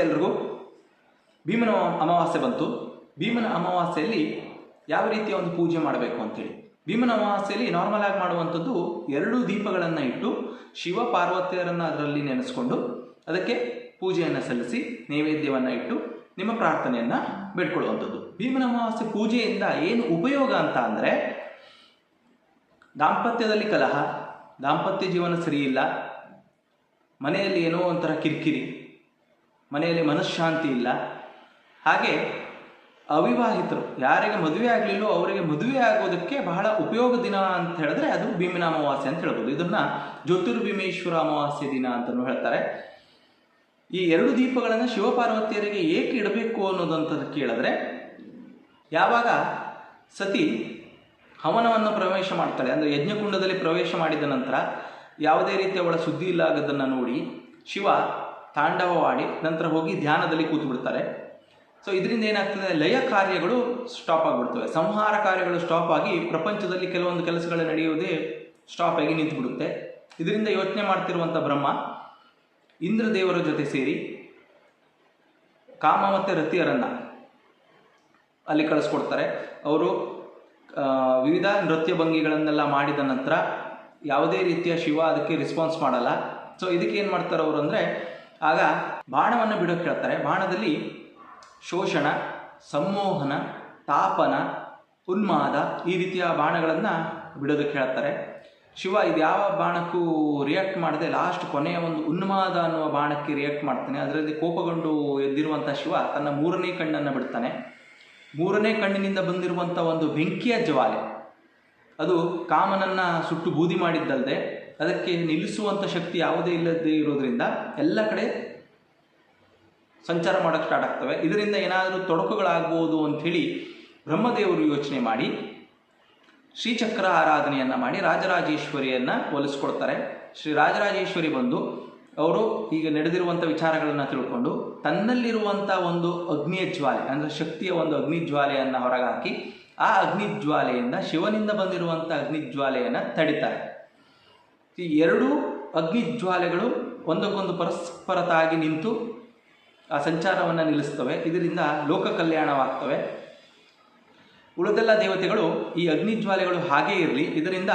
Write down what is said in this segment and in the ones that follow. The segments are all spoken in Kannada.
ನಮಸ್ತೆ ಎಲ್ರಿಗೂ ಭೀಮನ ಅಮಾವಾಸ್ಯೆ ಬಂತು. ಭೀಮನ ಅಮಾವಾಸ್ಯೆಯಲ್ಲಿ ಯಾವ ರೀತಿಯ ಒಂದು ಪೂಜೆ ಮಾಡಬೇಕು ಅಂತೇಳಿ. ಭೀಮನ ಅಮಾವಾಸ್ಯೆಯಲ್ಲಿ ನಾರ್ಮಲ್ ಆಗಿ ಮಾಡುವಂಥದ್ದು ಎರಡು ದೀಪಗಳನ್ನು ಇಟ್ಟು ಶಿವ ಪಾರ್ವತಿಯರನ್ನು ಅದರಲ್ಲಿ ನೆನೆಸ್ಕೊಂಡು ಅದಕ್ಕೆ ಪೂಜೆಯನ್ನು ಸಲ್ಲಿಸಿ ನೈವೇದ್ಯವನ್ನು ಇಟ್ಟು ನಿಮ್ಮ ಪ್ರಾರ್ಥನೆಯನ್ನು ಬೇಡ್ಕೊಳ್ಳುವಂಥದ್ದು. ಭೀಮನ ಅಮಾವಾಸ್ಯೆ ಪೂಜೆಯಿಂದ ಏನು ಉಪಯೋಗ ಅಂತ ಅಂದರೆ ದಾಂಪತ್ಯದಲ್ಲಿ ಕಲಹ, ದಾಂಪತ್ಯ ಜೀವನ ಸರಿಯಿಲ್ಲ, ಮನೆಯಲ್ಲಿ ಏನೋ ಒಂಥರ ಕಿರಿಕಿರಿ ಮನೆಯಲ್ಲಿ ಮನಃಶಾಂತಿ ಇಲ್ಲ. ಹಾಗೆ ಅವಿವಾಹಿತರು, ಯಾರಿಗೆ ಮದುವೆ ಆಗಲಿಲ್ಲೋ ಅವರಿಗೆ ಮದುವೆ ಆಗೋದಕ್ಕೆ ಬಹಳ ಉಪಯೋಗ ದಿನ ಅಂತ ಹೇಳಿದ್ರೆ ಅದು ಭೀಮಿನ ಅಮಾವಾಸ್ಯೆ ಅಂತ ಹೇಳ್ಬೋದು. ಇದನ್ನ ಜ್ಯೋತಿರ್ಭೀಮೇಶ್ವರ ಅಮಾವಾಸ್ಯೆ ದಿನ ಅಂತಲೂ ಹೇಳ್ತಾರೆ. ಈ ಎರಡು ದೀಪಗಳನ್ನು ಶಿವಪಾರ್ವತಿಯರಿಗೆ ಏಕೆ ಇಡಬೇಕು ಅನ್ನೋದಂಥದ್ದು ಕೇಳಿದ್ರೆ, ಯಾವಾಗ ಸತಿ ಹವನವನ್ನು ಪ್ರವೇಶ ಮಾಡ್ತಾಳೆ, ಅಂದರೆ ಯಜ್ಞಕುಂಡದಲ್ಲಿ ಪ್ರವೇಶ ಮಾಡಿದ ನಂತರ ಯಾವುದೇ ರೀತಿಯ ಅವಳ ಸುದ್ದಿ ಇಲ್ಲಾಗದನ್ನು ನೋಡಿ ಶಿವ ತಾಂಡವವಾಡಿ, ನಂತರ ಹೋಗಿ ಧ್ಯಾನದಲ್ಲಿ ಕೂತು ಬಿಡ್ತಾರೆ ಸೊ ಇದರಿಂದ ಏನಾಗ್ತದೆ? ಲಯ ಕಾರ್ಯಗಳು ಸ್ಟಾಪ್ ಆಗಿಬಿಡ್ತವೆ. ಸಂಹಾರ ಕಾರ್ಯಗಳು ಸ್ಟಾಪ್ ಆಗಿ ಪ್ರಪಂಚದಲ್ಲಿ ಕೆಲವೊಂದು ಕೆಲಸಗಳು ನಡೆಯುವುದೇ ಸ್ಟಾಪ್ ಆಗಿ ನಿಂತು ಬಿಡುತ್ತೆ ಇದರಿಂದ ಯೋಚನೆ ಮಾಡ್ತಿರುವಂಥ ಬ್ರಹ್ಮ ಇಂದ್ರದೇವರ ಜೊತೆ ಸೇರಿ ಕಾಮ ಮತ್ತು ರತಿಯರನ್ನು ಅಲ್ಲಿ ಕಳಿಸ್ಕೊಡ್ತಾರೆ. ಅವರು ವಿವಿಧ ನೃತ್ಯ ಭಂಗಿಗಳನ್ನೆಲ್ಲ ಮಾಡಿದ ನಂತರ ಯಾವುದೇ ರೀತಿಯ ಶಿವ ಅದಕ್ಕೆ ರೆಸ್ಪಾನ್ಸ್ ಮಾಡಲ್ಲ. ಸೊ ಇದಕ್ಕೆ ಏನು ಮಾಡ್ತಾರೆ ಅವರು ಅಂದರೆ ಆಗ ಬಾಣವನ್ನು ಬಿಡೋಕೆ ಹೇಳ್ತಾರೆ ಬಾಣದಲ್ಲಿ ಶೋಷಣ, ಸಂಮೋಹನ, ತಾಪನ, ಉನ್ಮಾದ ಈ ರೀತಿಯ ಬಾಣಗಳನ್ನು ಬಿಡೋದಕ್ಕೆ ಹೇಳ್ತಾರೆ ಶಿವ ಇದು ಯಾವ ಬಾಣಕ್ಕೂ ರಿಯಾಕ್ಟ್ ಮಾಡದೆ ಲಾಸ್ಟ್ ಕೊನೆಯ ಒಂದು ಉನ್ಮಾದ ಅನ್ನುವ ಬಾಣಕ್ಕೆ ರಿಯಾಕ್ಟ್ ಮಾಡ್ತಾನೆ. ಅದರಲ್ಲಿ ಕೋಪಗೊಂಡು ಎದ್ದಿರುವಂಥ ಶಿವ ತನ್ನ ಮೂರನೇ ಕಣ್ಣನ್ನು ಬಿಡ್ತಾನೆ. ಮೂರನೇ ಕಣ್ಣಿನಿಂದ ಬಂದಿರುವಂಥ ಒಂದು ಬೆಂಕಿಯ ಜ್ವಾಲೆ. ಅದು ಕಾಮನನ್ನು ಸುಟ್ಟು ಬೂದಿ ಮಾಡಿದ್ದಲ್ಲದೆ ಅದಕ್ಕೆ ನಿಲ್ಲಿಸುವಂಥ ಶಕ್ತಿ ಯಾವುದೇ ಇಲ್ಲದೇ ಇರೋದ್ರಿಂದ ಎಲ್ಲ ಕಡೆ ಸಂಚಾರ ಮಾಡೋಕ್ಕೆ ಸ್ಟಾರ್ಟ್ ಆಗ್ತವೆ. ಇದರಿಂದ ಏನಾದರೂ ತೊಡಕುಗಳಾಗ್ಬೋದು ಅಂಥೇಳಿ ಬ್ರಹ್ಮದೇವರು ಯೋಚನೆ ಮಾಡಿ, ಶ್ರೀಚಕ್ರ ಆರಾಧನೆಯನ್ನು ಮಾಡಿ, ರಾಜರಾಜೇಶ್ವರಿಯನ್ನು ಒಲಿಸ್ಕೊಡ್ತಾರೆ ಶ್ರೀ ರಾಜರಾಜೇಶ್ವರಿ ಬಂದು ಅವರು ಈಗ ನಡೆದಿರುವಂಥ ವಿಚಾರಗಳನ್ನು ತಿಳ್ಕೊಂಡು ತನ್ನಲ್ಲಿರುವಂಥ ಒಂದು ಅಗ್ನಿಯ ಜ್ವಾಲೆ, ಅಂದರೆ ಶಕ್ತಿಯ ಒಂದು ಅಗ್ನಿ ಜ್ವಾಲೆಯನ್ನು ಹೊರಗಾಕಿ ಆ ಅಗ್ನಿ ಜ್ವಾಲೆಯಿಂದ ಶಿವನಿಂದ ಬಂದಿರುವಂಥ ಅಗ್ನಿ ಜ್ವಾಲೆಯನ್ನು ತಡಿತಾರೆ. ಈ ಎರಡೂ ಅಗ್ನಿಜ್ವಾಲೆಗಳು ಒಂದಕ್ಕೊಂದು ಪರಸ್ಪರತಾಗಿ ನಿಂತು ಆ ಸಂಚಾರವನ್ನು ನಿಲ್ಲಿಸ್ತವೆ. ಇದರಿಂದ ಲೋಕ ಕಲ್ಯಾಣವಾಗ್ತವೆ. ಉಳಿದೆಲ್ಲ ದೇವತೆಗಳು ಈ ಅಗ್ನಿಜ್ವಾಲೆಗಳು ಹಾಗೇ ಇರಲಿ. ಇದರಿಂದ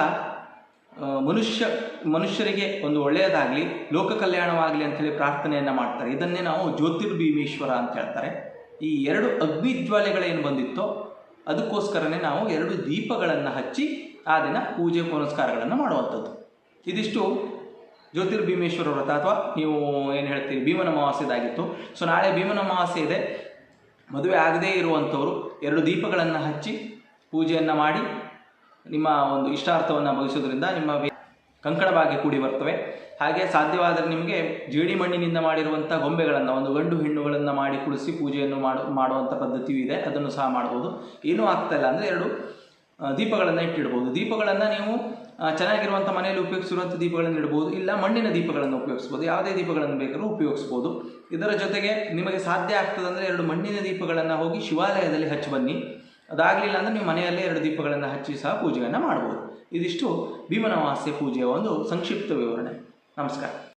ಮನುಷ್ಯ, ಮನುಷ್ಯರಿಗೆ ಒಂದು ಒಳ್ಳೆಯದಾಗಲಿ, ಲೋಕ ಕಲ್ಯಾಣವಾಗಲಿ ಅಂತೇಳಿ ಪ್ರಾರ್ಥನೆಯನ್ನು ಮಾಡ್ತಾರೆ. ಇದನ್ನೇ ನಾವು ಜ್ಯೋತಿರ್ಭೀಮೇಶ್ವರ ಅಂತ ಹೇಳ್ತಾರೆ. ಈ ಎರಡು ಅಗ್ನಿಜ್ವಾಲೆಗಳೇನು ಬಂದಿತ್ತೋ, ಅದಕ್ಕೋಸ್ಕರನೇ ನಾವು ಎರಡು ದೀಪಗಳನ್ನು ಹಚ್ಚಿ, ಆ ದಿನ ಪೂಜೆ ಪುನಸ್ಕಾರಗಳನ್ನು ಮಾಡುವಂಥದ್ದು. ಇದಿಷ್ಟು ಜ್ಯೋತಿರ್ಭೀಮೇಶ್ವರ ವ್ರತ ಅಥವಾ ನೀವು ಏನು ಹೇಳ್ತೀರಿ, ಭೀಮನ ಅಮಾವಾಸ್ಯದಾಗಿತ್ತು ಸೊ ನಾಳೆ ಭೀಮನ ಅಮಾವಾಸ್ಯೆ ಇದೆ. ಮದುವೆ ಆಗದೇ ಇರುವಂಥವರು ಎರಡು ದೀಪಗಳನ್ನು ಹಚ್ಚಿ ಪೂಜೆಯನ್ನು ಮಾಡಿ ನಿಮ್ಮ ಒಂದು ಇಷ್ಟಾರ್ಥವನ್ನು ಬಯಸೋದ್ರಿಂದ ನಿಮ್ಮ ಕಂಕಣವಾಗಿ ಕೂಡಿ ಬರ್ತವೆ. ಹಾಗೆ ಸಾಧ್ಯವಾದರೆ ನಿಮಗೆ ಜೇಡಿ ಮಣ್ಣಿನಿಂದ ಮಾಡಿರುವಂಥ ಗೊಂಬೆಗಳನ್ನು, ಒಂದು ಗಂಡು ಹೆಣ್ಣುಗಳನ್ನು ಮಾಡಿ ಕುಳಿಸಿ ಪೂಜೆಯನ್ನು ಮಾಡು, ಮಾಡುವಂಥ ಪದ್ಧತಿಯೂ ಇದೆ. ಅದನ್ನು ಸಹ ಮಾಡ್ಬೋದು. ಏನೂ ಆಗ್ತಾಯಿಲ್ಲ ಅಂದರೆ ಎರಡು ದೀಪಗಳನ್ನು ಇಟ್ಟಿಡ್ಬೋದು. ದೀಪಗಳನ್ನು ನೀವು ಚೆನ್ನಾಗಿರುವಂಥ ಮನೆಯಲ್ಲಿ ಉಪಯೋಗಿಸಿರುವಂಥ ದೀಪಗಳನ್ನು ಇಡ್ಬೋದು ಇಲ್ಲ ಮಣ್ಣಿನ ದೀಪಗಳನ್ನು ಉಪಯೋಗಿಸ್ಬೋದು ಯಾವುದೇ ದೀಪಗಳನ್ನು ಬೇಕಾದ್ರೂ ಉಪಯೋಗಿಸ್ಬೋದು ಇದರ ಜೊತೆಗೆ ನಿಮಗೆ ಸಾಧ್ಯ ಆಗ್ತದೆ ಅಂದರೆ ಎರಡು ಮಣ್ಣಿನ ದೀಪಗಳನ್ನು ಹೋಗಿ ಶಿವಾಲಯದಲ್ಲಿ ಹಚ್ಚಿ ಬನ್ನಿ. ಅದಾಗಲಿಲ್ಲ ಅಂದರೆ ನೀವು ಮನೆಯಲ್ಲೇ ಎರಡು ದೀಪಗಳನ್ನು ಹಚ್ಚಿ ಸಹ ಪೂಜೆಯನ್ನು ಮಾಡ್ಬೋದು ಇದಿಷ್ಟು ಭೀಮನವಾಸ್ಯ ಪೂಜೆಯ ಒಂದು ಸಂಕ್ಷಿಪ್ತ ವಿವರಣೆ. ನಮಸ್ಕಾರ.